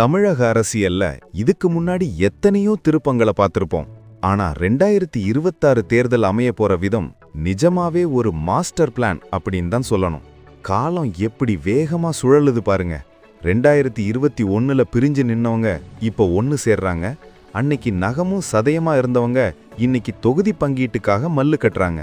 தமிழக அரசியல்ல இதுக்கு முன்னாடி எத்தனையோ திருப்பங்களை பார்த்திருப்போம். ஆனா ரெண்டாயிரத்தி இருபத்தாறு தேர்தல் அமைய போற விதம் நிஜமாவே ஒரு மாஸ்டர் பிளான் அப்படின்னு தான் சொல்லணும். காலம் எப்படி வேகமா சுழலுது பாருங்க. ரெண்டாயிரத்தி இருபத்தி ஒன்னுல பிரிஞ்சு நின்னவங்க இப்போ ஒன்னு சேர்றாங்க. அன்னைக்கு நகமும் சதயமா இருந்தவங்க இன்னைக்கு தொகுதி பங்கீட்டுக்காக மல்லு கட்டுறாங்க.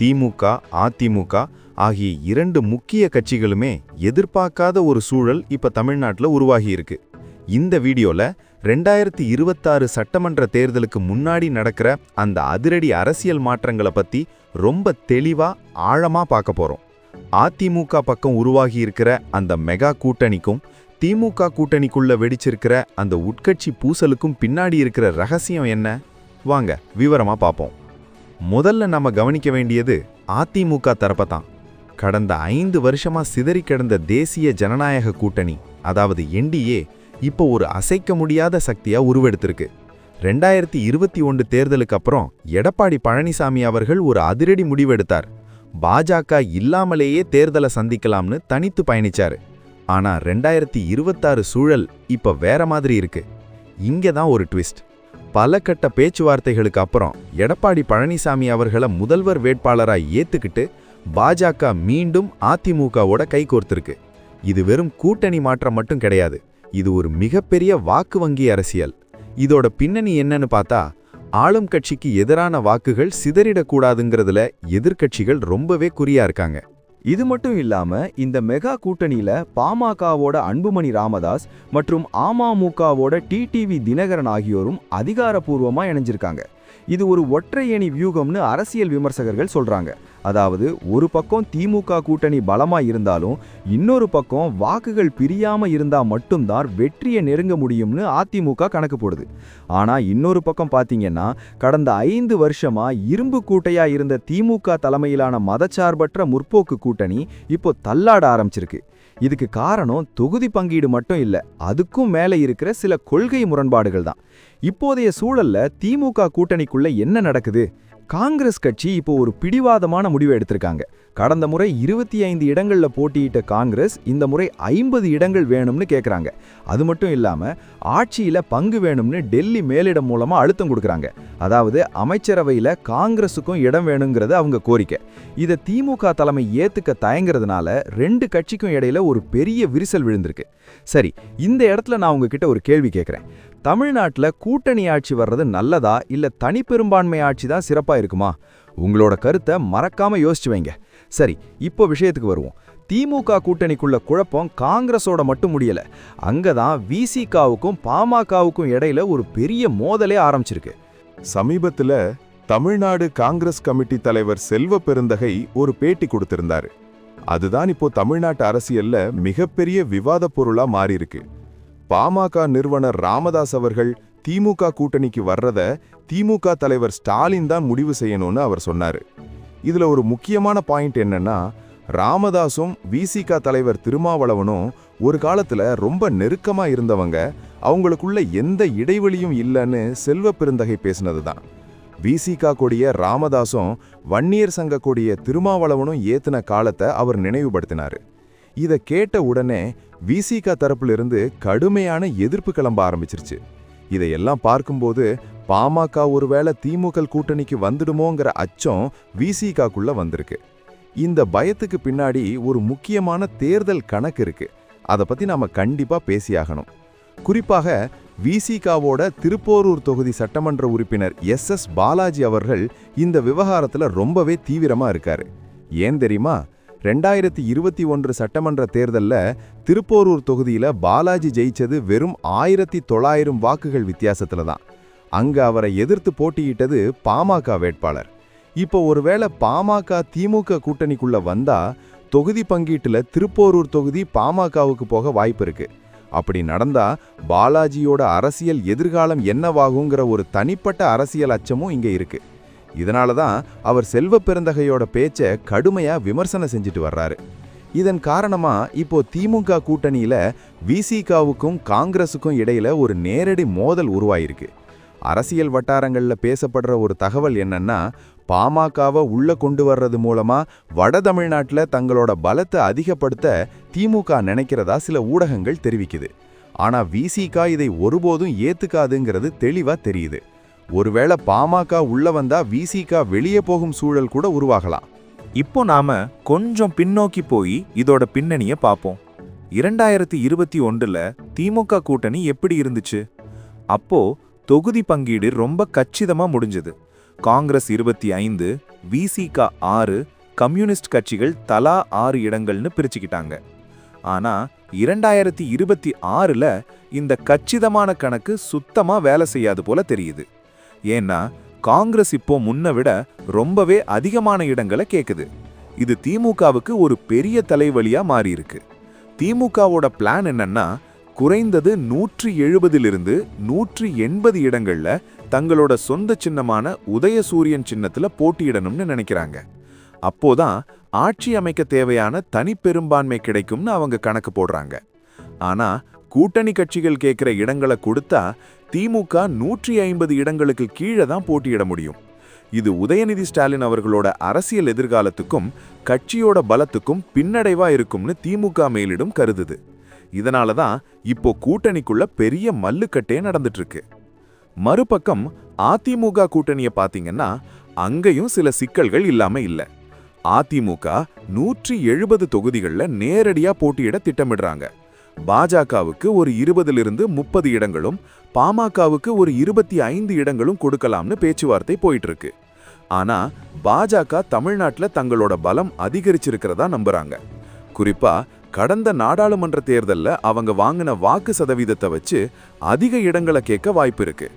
திமுக அதிமுக ஆகிய இரண்டு முக்கிய கட்சிகளுமே எதிர்பார்க்காத ஒரு சூழல் இப்ப தமிழ்நாட்டில் உருவாகி இருக்கு. இந்த வீடியோல ரெண்டாயிரத்தி இருபத்தாறு சட்டமன்ற தேர்தலுக்கு முன்னாடி நடக்கிற அந்த அதிரடி அரசியல் மாற்றங்களை பத்தி ரொம்ப தெளிவா ஆழமா பார்க்க போறோம். அதிமுக பக்கம் உருவாகி இருக்கிற அந்த மெகா கூட்டணிக்கும் திமுக கூட்டணிக்குள்ள வெடிச்சிருக்கிற அந்த உட்கட்சி பூசலுக்கும் பின்னாடி இருக்கிற ரகசியம் என்ன? வாங்க விவரமா பார்ப்போம் முதல்ல நம்ம கவனிக்க வேண்டியது அதிமுக தரப்பை தான். கடந்த ஐந்து வருஷமா சிதறி கிடந்த தேசிய ஜனநாயக கூட்டணி அதாவது என்டிஏ இப்போ ஒரு அசைக்க முடியாத சக்தியா உருவெடுத்திருக்கு. ரெண்டாயிரத்தி இருபத்தி ஒன்று தேர்தலுக்கு அப்புறம் எடப்பாடி பழனிசாமி அவர்கள் ஒரு அதிரடி முடிவெடுத்தார். பாஜக இல்லாமலேயே தேர்தலை சந்திக்கலாம்னு தனித்து பயணிச்சாரு. ஆனா ரெண்டாயிரத்தி இருபத்தாறு சூழல் இப்ப வேற மாதிரி இருக்கு. இங்க தான் ஒரு ட்விஸ்ட். பல கட்ட பேச்சுவார்த்தைகளுக்கு அப்புறம் எடப்பாடி பழனிசாமி அவர்களை முதல்வர் வேட்பாளராக ஏத்துக்கிட்டு பாஜக மீண்டும் அதிமுகவோட கைகோர்த்திருக்கு இது வெறும் கூட்டணி மாற்றம் மட்டும் கிடையாது. இது ஒரு மிகப்பெரிய வாக்கு வங்கி அரசியல். இதோட பின்னணி என்னன்னு பார்த்தா ஆளும் கட்சிக்கு எதிரான வாக்குகள் சிதறிடக்கூடாதுங்கிறதுல எதிர்க்கட்சிகள் ரொம்பவே குறியா இருக்காங்க. இது மட்டும் இல்லாம இந்த மெகா கூட்டணியில பாமகவோட அன்புமணி ராமதாஸ் மற்றும் அமமுகவோட டிடிவி தினகரன் ஆகியோரும் அதிகாரப்பூர்வமா இணைஞ்சிருக்காங்க. இது ஒரு ஒற்றையணி வியூகம்னு அரசியல் விமர்சகர்கள் சொல்றாங்க. அதாவது ஒரு பக்கம் திமுக கூட்டணி பலமாக இருந்தாலும் இன்னொரு பக்கம் வாக்குகள் பிரியாமல் இருந்தால் மட்டும்தான் வெற்றியை நெருங்க முடியும்னு அதிமுக கணக்கு போடுது. ஆனால் இன்னொரு பக்கம் பார்த்தீங்கன்னா கடந்த ஐந்து வருஷமாக இரும்பு கூட்டையாக இருந்த திமுக தலைமையிலான மதச்சார்பற்ற முற்போக்கு கூட்டணி இப்போ தள்ளாட ஆரம்பிச்சிருக்கு. இதுக்கு காரணம் தொகுதி பங்கீடு மட்டும் இல்லை அதுக்கும் மேலே இருக்கிற சில கொள்கை முரண்பாடுகள் தான். இப்போதைய சூழல்ல திமுக கூட்டணிக்குள்ள என்ன நடக்குது? காங்கிரஸ் கட்சி இப்போ ஒரு பிடிவாதமான முடிவை எடுத்திருக்காங்க. கடந்த முறை இருபத்தி ஐந்து இடங்களில் போட்டியிட்ட காங்கிரஸ் இந்த முறை ஐம்பது இடங்கள் வேணும்னு கேட்குறாங்க அது மட்டும் இல்லாமல் ஆட்சியில் பங்கு வேணும்னு டெல்லி மேலிடம் மூலமாக அழுத்தம் கொடுக்குறாங்க. அதாவது அமைச்சரவையில் காங்கிரஸுக்கும் இடம் வேணுங்கிறது அவங்க கோரிக்கை. இதை திமுக தலைமை ஏற்றுக்க தயங்குறதுனால ரெண்டு கட்சிக்கும் இடையில ஒரு பெரிய விரிசல் விழுந்திருக்கு. சரி இந்த இடத்துல நான் உங்ககிட்ட ஒரு கேள்வி கேட்குறேன் தமிழ்நாட்டில் கூட்டணி ஆட்சி வர்றது நல்லதா இல்ல தனிப்பெரும்பான்மை ஆட்சி தான் சிறப்பா இருக்குமா? உங்களோட கருத்தை மறக்காம யோசிச்சு வைங்க. சரி இப்போ விஷயத்துக்கு வருவோம். திமுக கூட்டணிக்குள்ள குழப்பம் காங்கிரஸோட மட்டும் முடியல. அங்கதான் விசிகாவுக்கும் பாமகவுக்கும் இடையில ஒரு பெரிய மோதலே ஆரம்பிச்சிருக்கு. சமீபத்துல தமிழ்நாடு காங்கிரஸ் கமிட்டி தலைவர் செல்வ பெருந்தகை ஒரு பேட்டி கொடுத்திருந்தாரு. அதுதான் இப்போ தமிழ்நாட்டு அரசியல்ல மிகப்பெரிய விவாத பொருளா மாறியிருக்கு. பாமக நிறுவனர் ராமதாஸ் அவர்கள் திமுக கூட்டணிக்கு வர்றத திமுக தலைவர் ஸ்டாலின் தான் முடிவு செய்யணும்னு அவர் சொன்னார். இதில் ஒரு முக்கியமான பாயிண்ட் என்னன்னா ராமதாஸும் விசிக தலைவர் திருமாவளவனும் ஒரு காலத்தில் ரொம்ப நெருக்கமாக இருந்தவங்க. அவங்களுக்குள்ள எந்த இடைவெளியும் இல்லைன்னு செல்வ பெருந்தகை பேசினதுதான். விசிகா கொடிய ராமதாஸும் வன்னியர் சங்க கொடிய திருமாவளவனும் ஏத்தின காலத்தை அவர் நினைவுபடுத்தினார். இதை கேட்ட உடனே விசிகா தரப்பிலிருந்து கடுமையான எதிர்ப்பு கிளம்ப ஆரம்பிச்சிருச்சு. இதையெல்லாம் பார்க்கும்போது பாமக ஒருவேளை திமுக கூட்டணிக்கு வந்துடுமோங்கிற அச்சம் விசிகாக்குள்ள வந்திருக்கு. இந்த பயத்துக்கு பின்னாடி ஒரு முக்கியமான தேர்தல் கணக்கு இருக்கு. அதை பத்தி நாம கண்டிப்பா பேசியாகணும். குறிப்பாக விசிகாவோட திருப்போரூர் தொகுதி சட்டமன்ற உறுப்பினர் எஸ் எஸ் பாலாஜி அவர்கள் இந்த விவகாரத்துல ரொம்பவே தீவிரமா இருக்காரு. ஏன் தெரியுமா? ரெண்டாயிரத்தி இருபத்தி ஒன்று சட்டமன்ற தேர்தலில் திருப்போரூர் தொகுதியில் பாலாஜி ஜெயிச்சது வெறும் ஆயிரத்தி தொள்ளாயிரம் வாக்குகள் வித்தியாசத்தில் தான். அங்கே அவரை எதிர்த்து போட்டியிட்டது பாமக வேட்பாளர். இப்போ ஒருவேளை பாமக திமுக கூட்டணிக்குள்ளே வந்தால் தொகுதி பங்கீட்டில் திருப்போரூர் தொகுதி பாமகவுக்கு போக வாய்ப்பு இருக்கு. அப்படி நடந்தா பாலாஜியோட அரசியல் எதிர்காலம் என்னவாகுங்கிற ஒரு தனிப்பட்ட அரசியல் அச்சமும் இங்கே இருக்குது இதனால தான் அவர் செல்வ பெருந்தகையோட பேச்சை கடுமையா விமர்சனம் செஞ்சுட்டு வர்றாரு. இதன் காரணமா இப்போ திமுக கூட்டணியில விசிகாவுக்கும் காங்கிரஸுக்கும் இடையில ஒரு நேரடி மோதல் உருவாயிருக்கு. அரசியல் வட்டாரங்களில் பேசப்படுற ஒரு தகவல் என்னன்னா பாமகவை உள்ள கொண்டு வர்றது மூலமா வட தமிழ்நாட்டில் தங்களோட பலத்தை அதிகப்படுத்த திமுக நினைக்கிறதா சில ஊடகங்கள் தெரிவிக்குது. ஆனா விசிகா இதை ஒருபோதும் ஏத்துக்காதுங்கிறது தெளிவா தெரியுது. ஒருவேளை பாமக உள்ள வந்தா விசிகா வெளியே போகும் சூழல் கூட உருவாகலாம். இப்போ நாம கொஞ்சம் பின்னோக்கி போய் இதோட பின்னணியை பார்ப்போம் இரண்டாயிரத்தி இருபத்தி ஒன்றுல திமுக கூட்டணி எப்படி இருந்துச்சு? அப்போ தொகுதி பங்கீடு ரொம்ப கச்சிதமா முடிஞ்சது. காங்கிரஸ் இருபத்தி ஐந்து விசிகா ஆறு கம்யூனிஸ்ட் கட்சிகள் தலா ஆறு இடங்கள்னு பிரிச்சுக்கிட்டாங்க. ஆனா இரண்டாயிரத்தி இருபத்தி ஆறுல இந்த கச்சிதமான கணக்கு சுத்தமா வேலை செய்யாது போல தெரியுது. ஏன்னா காங்கிரஸ் இப்போ முன்ன விட ரொம்பவே அதிகமான இடங்களை கேட்குது இது திமுகவுக்கு ஒரு பெரிய தலைவலியா மாறியிருக்கு. திமுகவோட பிளான் என்னன்னா குறைந்தது நூற்றி எழுபதிலிருந்து நூற்றி எண்பது இடங்கள்ல தங்களோட சொந்த சின்னமான உதயசூரியன் சின்னத்துல போட்டியிடணும்னு நினைக்கிறாங்க. அப்போதான் ஆட்சி அமைக்க தேவையான தனிப்பெரும்பான்மை கிடைக்கும்னு அவங்க கணக்கு போடுறாங்க. ஆனா கூட்டணி கட்சிகள் கேட்கிற இடங்களை கொடுத்தா திமுக நூற்றி ஐம்பது இடங்களுக்கு கீழே தான் போட்டியிட முடியும். இது உதயநிதி ஸ்டாலின் அவர்களோட அரசியல் எதிர்காலத்துக்கும் கட்சியோட பலத்துக்கும் பின்னடைவா இருக்கும்னு திமுக மேலிடும் கருதுது. இதனால தான் இப்போ கூட்டணிக்குள்ள பெரிய மல்லுக்கட்டே நடந்துட்டு இருக்கு மறுபக்கம் அதிமுக கூட்டணியை பார்த்தீங்கன்னா அங்கேயும் சில சிக்கல்கள் இல்லாம இல்லை. அதிமுக நூற்றி எழுபது தொகுதிகளில் நேரடியாக போட்டியிட திட்டமிடுறாங்க. பாஜகவுக்கு ஒரு இருபதிலிருந்து முப்பது இடங்களும் பாமகவுக்கு ஒரு இருபத்தி ஐந்து இடங்களும் கொடுக்கலாம்னு பேச்சுவார்த்தை போயிட்டு இருக்கு ஆனா பாஜக தமிழ்நாட்டில் தங்களோட பலம் அதிகரிச்சிருக்கிறதா நம்புறாங்க. குறிப்பா கடந்த நாடாளுமன்ற தேர்தலில் அவங்க வாங்கின வாக்கு சதவீதத்தை வச்சு அதிக இடங்களை கேட்க வாய்ப்பு இருக்கு.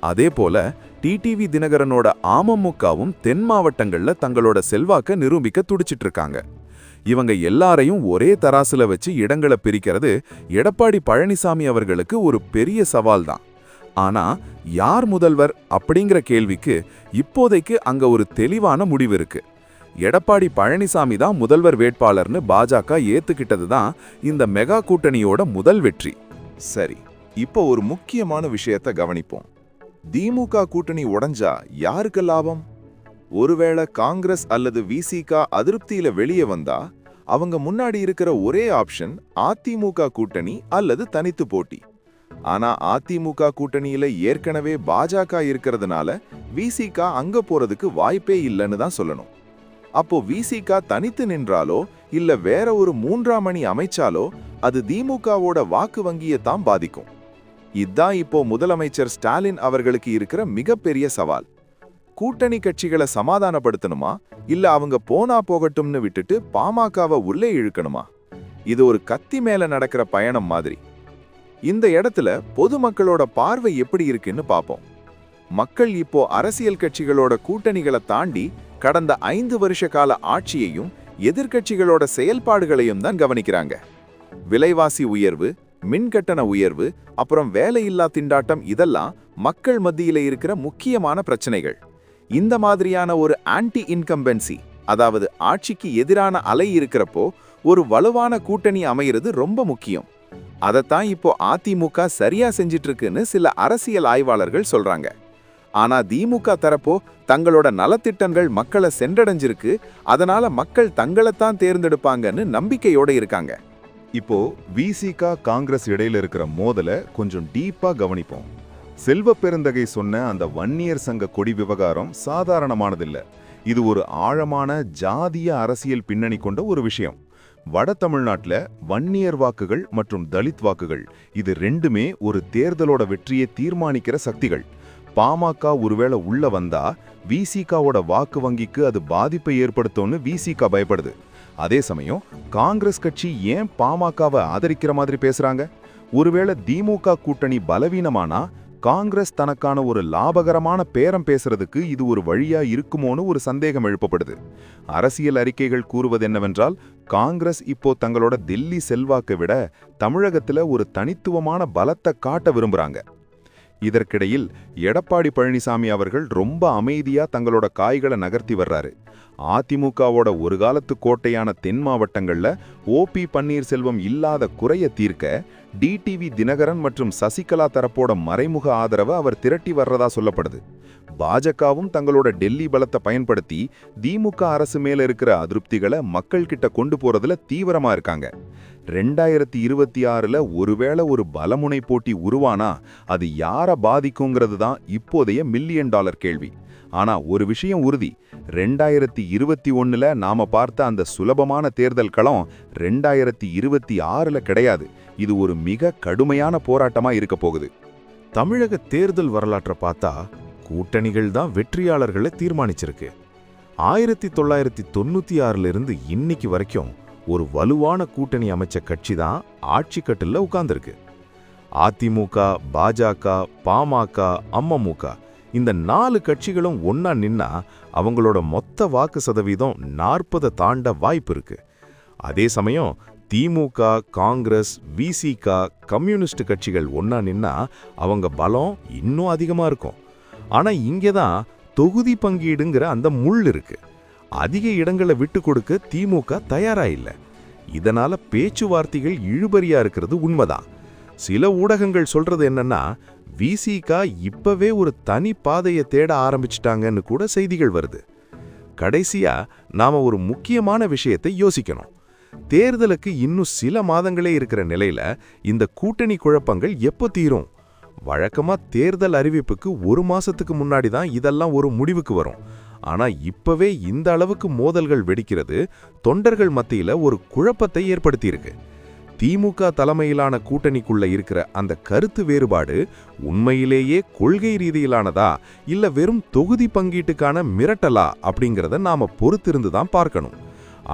அதே போல டிடிவி தினகரனோட அமமுகவும் தென் மாவட்டங்களில் தங்களோட செல்வாக்க நிரூபிக்க துடிச்சிட்டு இருக்காங்க இவங்க எல்லாரையும் ஒரே தராசுல வச்சு இடங்களை பிரிக்கிறது எடப்பாடி பழனிசாமி அவர்களுக்கு ஒரு பெரிய சவால் தான் ஆனா யார் முதல்வர் அப்படிங்கிற கேள்விக்கு இப்போதைக்கு அங்க ஒரு தெளிவான முடிவு இருக்கு. எடப்பாடி பழனிசாமி தான் முதல்வர் வேட்பாளர்னு பாஜக ஏத்துக்கிட்டது தான் இந்த மெகா கூட்டணியோட முதல் வெற்றி. சரி இப்போ ஒரு முக்கியமான விஷயத்த கவனிப்போம். திமுக கூட்டணி உடைஞ்சா யாருக்கு லாபம்? ஒருவேளை காங்கிரஸ் அல்லது விசிகா அதிருப்தியில வெளியே வந்தா அவங்க முன்னாடி இருக்கிற ஒரே ஆப்ஷன் அதிமுக கூட்டணி அல்லது தனித்து போட்டி. ஆனா அதிமுக கூட்டணியில ஏற்கனவே பாஜக இருக்கிறதுனால விசிகா அங்க போறதுக்கு வாய்ப்பே இல்லைன்னு தான் சொல்லணும். அப்போ விசிகா தனித்து நின்றாலோ இல்ல வேற ஒரு மூன்றாம் அணி அமைச்சாலோ அது திமுகவோட வாக்கு வங்கியை தான் பாதிக்கும். இதுதான் இப்போ முதலமைச்சர் ஸ்டாலின் அவர்களுக்கு இருக்கிற மிகப்பெரிய சவால். கூட்டணி கட்சிகளை சமாதானப்படுத்தணுமா? இல்ல அவங்க போனா போகட்டும்னு விட்டுட்டு பாமகவை உள்ளே இழுக்கணுமா? இது ஒரு கத்தி மேல நடக்கிற பயணம் மாதிரி. இந்த இடத்துல பொதுமக்களோட பார்வை எப்படி இருக்குன்னு பார்ப்போம் மக்கள் இப்போ அரசியல் கட்சிகளோட கூட்டணிகளை தாண்டி கடந்த ஐந்து வருஷ கால ஆட்சியையும் எதிர்க்கட்சிகளோட செயல்பாடுகளையும் தான் கவனிக்கிறாங்க. விலைவாசி உயர்வு மின்கட்டண உயர்வு அப்புறம் வேலையில்லா திண்டாட்டம் இதெல்லாம் மக்கள் மத்தியில இருக்கிற முக்கியமான பிரச்சனைகள். இந்த மாதிரியான ஒரு ஆன்டி இன்கம்பென்சி அதாவது ஆட்சிக்கு எதிரான அலை இருக்கிறப்போ ஒரு வலுவான கூட்டணி அமைகிறது ரொம்ப முக்கியம். அதைத்தான் இப்போ அதிமுக சரியா செஞ்சிட்டு இருக்குன்னு சில அரசியல் ஆய்வாளர்கள் சொல்றாங்க. ஆனா திமுக தரப்போ தங்களோட நலத்திட்டங்கள் மக்களை சென்றடைஞ்சிருக்கு அதனால மக்கள் தங்களைத்தான் தேர்ந்தெடுப்பாங்கன்னு நம்பிக்கையோட இருக்காங்க. இப்போ விசிகா காங்கிரஸ் இடையில இருக்கிற மோதல கொஞ்சம் டீப்பா கவனிப்போம். செல்வ பெருந்தகை சொன்ன அந்த வன்னியர் சங்க கொடி விவகாரம் சாதாரணமானதில்ல. இது ஒரு ஆழமான ஜாதிய அரசியல் பின்னணி கொண்ட ஒரு விஷயம். வட தமிழ்நாட்டுல வன்னியர் வாக்குகள் மற்றும் தலித் வாக்குகள் இது ரெண்டுமே ஒரு தேர்தலோட வெற்றியை தீர்மானிக்கிற சக்திகள். பாமக ஒருவேளை உள்ள வந்தா விசிகாவோட வாக்கு வங்கிக்கு அது பாதிப்பை ஏற்படுத்தும்னு விசிகா பயப்படுது. அதே சமயம் காங்கிரஸ் கட்சி ஏன் பாமகவை ஆதரிக்கிற மாதிரி பேசுறாங்க? ஒருவேளை திமுக கூட்டணி பலவீனமானா காங்கிரஸ் தனக்கான ஒரு லாபகரமான பேரம் பேசுறதுக்கு இது ஒரு வழியா இருக்குமோன்னு ஒரு சந்தேகம் எழுப்பப்படுது. அரசியல் அறிக்கைகள் கூறுவது என்னவென்றால் காங்கிரஸ் இப்போ தங்களோட தில்லி செல்வாக்கை விட தமிழகத்துல ஒரு தனித்துவமான பலத்தை காட்ட விரும்புறாங்க. இதற்கிடையில் எடப்பாடி பழனிசாமி அவர்கள் ரொம்ப அமைதியா தங்களோட காய்களை நகர்த்தி வர்றாரு. அதிமுகவோட ஒரு காலத்து கோட்டையான தென் மாவட்டங்கள்ல ஓபி பன்னீர்செல்வம் இல்லாத குறைய தீர்க்க டிடிவி தினகரன் மற்றும் சசிகலா தரப்போட மறைமுக ஆதரவை அவர் திரட்டி வர்றதா சொல்லப்படுது. பாஜகவும் தங்களோட டெல்லி பலத்தை பயன்படுத்தி திமுக அரசு மேல இருக்கிற அதிருப்திகளை மக்கள்கிட்ட கொண்டு போறதுல தீவிரமா இருக்காங்க. ரெண்டாயிரத்தி இருபத்தி ஆறில் ஒருவேளை ஒரு பலமுனை போட்டி உருவானா அது யாரை பாதிக்குங்கிறது தான் இப்போதைய மில்லியன் டாலர் கேள்வி. ஆனால் ஒரு விஷயம் உறுதி. ரெண்டாயிரத்தி இருபத்தி ஒன்றில் நாம் பார்த்த அந்த சுலபமான தேர்தல் களம் ரெண்டாயிரத்தி இருபத்தி ஆறில் கிடையாது. இது ஒரு மிக கடுமையான போராட்டமாக இருக்க போகுது. தமிழக தேர்தல் வரலாற்றை பார்த்தா கூட்டணிகள் தான் வெற்றியாளர்களை தீர்மானிச்சிருக்கு. ஆயிரத்தி தொள்ளாயிரத்தி தொண்ணூற்றி ஆறிலிருந்து இன்னைக்கு வரைக்கும் ஒரு வலுவான கூட்டணி அமைச்ச கட்சி தான் ஆட்சி கட்டில் உட்கார்ந்துருக்கு. அதிமுக பாஜக பாமக அம்மமுக இந்த நாலு கட்சிகளும் ஒன்னா நின்னா அவங்களோட மொத்த வாக்கு சதவீதம் நாற்பதை தாண்ட வாய்ப்பு இருக்கு. அதே சமயம் திமுக காங்கிரஸ் விசிக கம்யூனிஸ்ட் கட்சிகள் ஒன்னா நின்னா அவங்க பலம் இன்னும் அதிகமாக இருக்கும். ஆனால் இங்கே தான் தொகுதி பங்கீடுங்கிற அந்த முள் இருக்குது அதிக இடங்களை விட்டு கொடுக்க திமுக தயாரா இல்லை இதனால பேச்சுவார்த்தைகள் இழுபறியா இருக்கிறது உண்மைதான். சில ஊடகங்கள் சொல்றது என்னன்னா விசிகா இப்பவே ஒரு தனி பாதையை தேட ஆரம்பிச்சிட்டாங்கன்னு கூட செய்திகள் வருது. கடைசியா நாம ஒரு முக்கியமான விஷயத்தை யோசிக்கணும். தேர்தலுக்கு இன்னும் சில மாதங்களே இருக்கிற நிலையில இந்த கூட்டணி குழப்பங்கள் எப்போ தீரும்? வழக்கமா தேர்தல் அறிவிப்புக்கு ஒரு மாசத்துக்கு முன்னாடி தான் இதெல்லாம் ஒரு முடிவுக்கு வரும். ஆனா இப்பவே இந்த அளவுக்கு மோதல்கள் வெடிக்கிறது தொண்டர்கள் மத்தியில ஒரு குழப்பத்தை ஏற்படுத்தியிருக்கு. திமுக தலைமையிலான கூட்டணிக்குள்ள இருக்கிற அந்த கருத்து வேறுபாடு உண்மையிலேயே கொள்கை ரீதியிலானதா இல்ல வெறும் தொகுதி பங்கீட்டுக்கான மிரட்டலா அப்படிங்கிறத நாம பொறுத்திருந்து தான் பார்க்கணும்.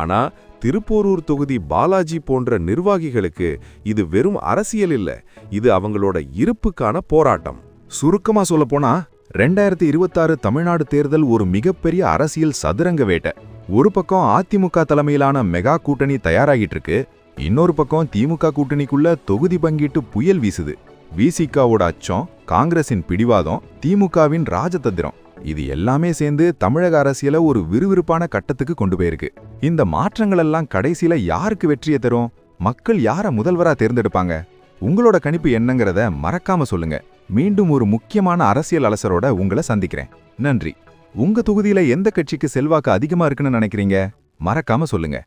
ஆனா திருப்போரூர் தொகுதி பாலாஜி போன்ற நிர்வாகிகளுக்கு இது வெறும் அரசியல் இல்ல இது அவங்களோட இருப்புக்கான போராட்டம். சுருக்கமா சொல்ல போனா ரெண்டாயிரத்தி இருபத்தாறு தமிழ்நாடு தேர்தல் ஒரு மிகப்பெரிய அரசியல் சதுரங்க வேட்டை. ஒரு பக்கம் அதிமுக தலைமையிலான மெகா கூட்டணி தயாராகிட்டு இருக்கு இன்னொரு பக்கம் திமுக கூட்டணிக்குள்ள தொகுதி பங்கீட்டு புயல் வீசுது. விசிகாவோட அச்சம் காங்கிரசின் பிடிவாதம் திமுகவின் ராஜதந்திரம் இது எல்லாமே சேர்ந்து தமிழக அரசியல ஒரு விறுவிறுப்பான கட்டத்துக்கு கொண்டு போயிருக்கு. இந்த மாற்றங்கள் எல்லாம் கடைசியில யாருக்கு வெற்றியை தரும்? மக்கள் யார முதல்வரா தேர்ந்தெடுப்பாங்க? உங்களோட கணிப்பு என்னங்கிறத மறக்காம சொல்லுங்க. மீண்டும் ஒரு முக்கியமான அரசியல் அலசரோட உங்களை சந்திக்கிறேன். நன்றி. உங்க தொகுதியில எந்த கட்சிக்கு செல்வாக்கு அதிகமா இருக்குன்னு நினைக்கிறீங்க? மறக்காம சொல்லுங்க.